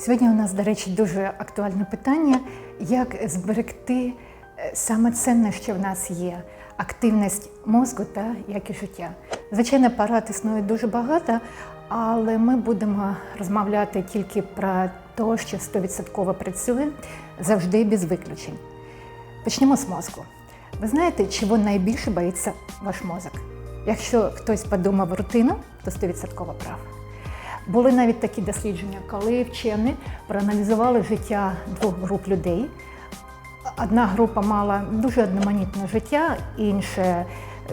Сьогодні у нас, до речі, дуже актуальне питання, як зберегти е, саме ценне, що в нас є активність мозку та якість життя. Звичайно, парад існує дуже багато, але ми будемо розмовляти тільки про те, що 100% працює завжди без виключень. Почнемо з мозку. Ви знаєте, чого найбільше боїться ваш мозок? Якщо хтось подумав рутину, то 100% прав. Були навіть такі дослідження, коли вчені проаналізували життя двох груп людей. Одна група мала дуже одноманітне життя, інше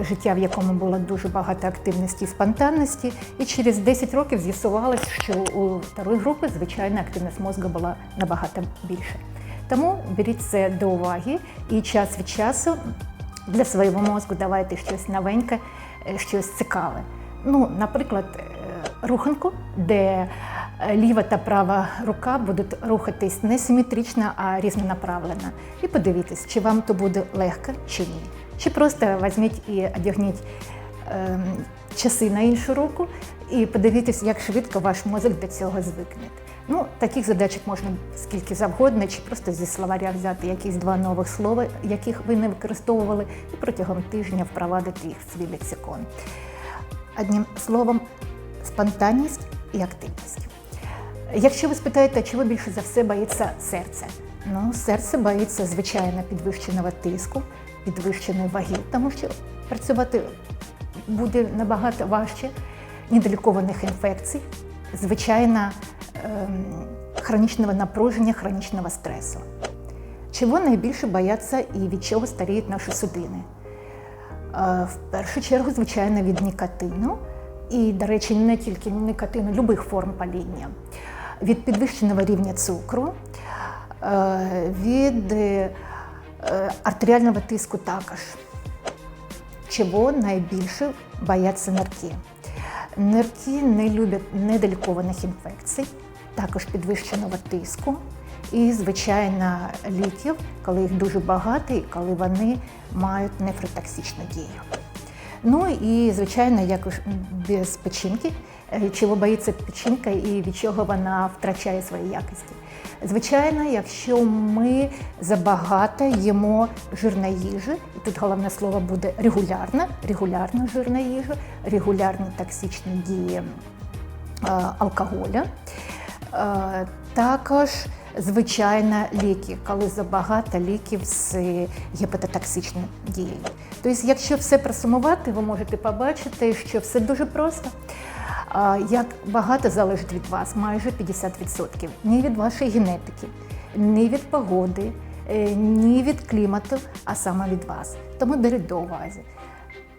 життя, в якому було дуже багато активності і спонтанності. І через 10 років з'ясувалось, що у второї групи, звичайно, активність мозку була набагато більше. Тому беріть це до уваги і час від часу для свого мозку давайте щось новеньке, е, щось цікаве. Ну, наприклад, руханку, де е, ліва та права рука будуть рухатись не симетрично, а різнонаправленно. І подивіться, чи вам то буде легко чи ні. Чи просто візьміть і одягніть ем, часи на іншу руку і подивіться, як швидко ваш мозок до цього звикне. Ну, таких задачок можна скільки завгодно, чи просто зі словаря взяти якісь два нових слова, яких ви не використовували, і протягом тижня впровадити їх в свій лексикон. Одним словом, спонтанність і активність. Якщо ви спитаєте, чого більше за все боїться серце? Ну, серце боїться звичайно підвищеного тиску, підвищеної ваги, тому що працювати буде набагато важче, недолікованих інфекцій, звичайно, ем, хронічного напруження, хронічного стресу. Чого найбільше бояться і від чого старіють наші судини? Е, В першу чергу, звичайно, від нікотину. І, до речі, не тільки нікотину, любих форм паління, від підвищеного рівня цукру, е, від е, артеріального тиску також. Чого найбільше бояться нирки? Нирки не люблять недолікованих інфекцій, також підвищеного тиску і, звичайно, ліків, коли їх дуже багато і коли вони мають нефротоксичну дію. Ну і, звичайно, як без печінки, е, чого боїться печінка і від чого вона втрачає свої якості. Звичайно, якщо ми забагато їмо жирної їжі, і тут головне слово буде регулярна, регулярна жирна їжа, регулярні токсичні дії е, алкоголя. Е, Також, звичайно, ліки, коли забагато ліків з гепатотоксичною дією. Тобто, якщо все просумувати, ви можете побачити, що все дуже просто. Як багато залежить від вас, майже 50%. Ні від вашої генетики, ні від погоди, е, ні від клімату, а саме від вас. Тому беріть до уваги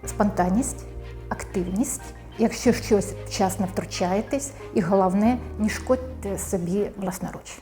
спонтанність, активність, якщо щось вчасно втручаєтесь, і головне, не шкодьте собі власноруч.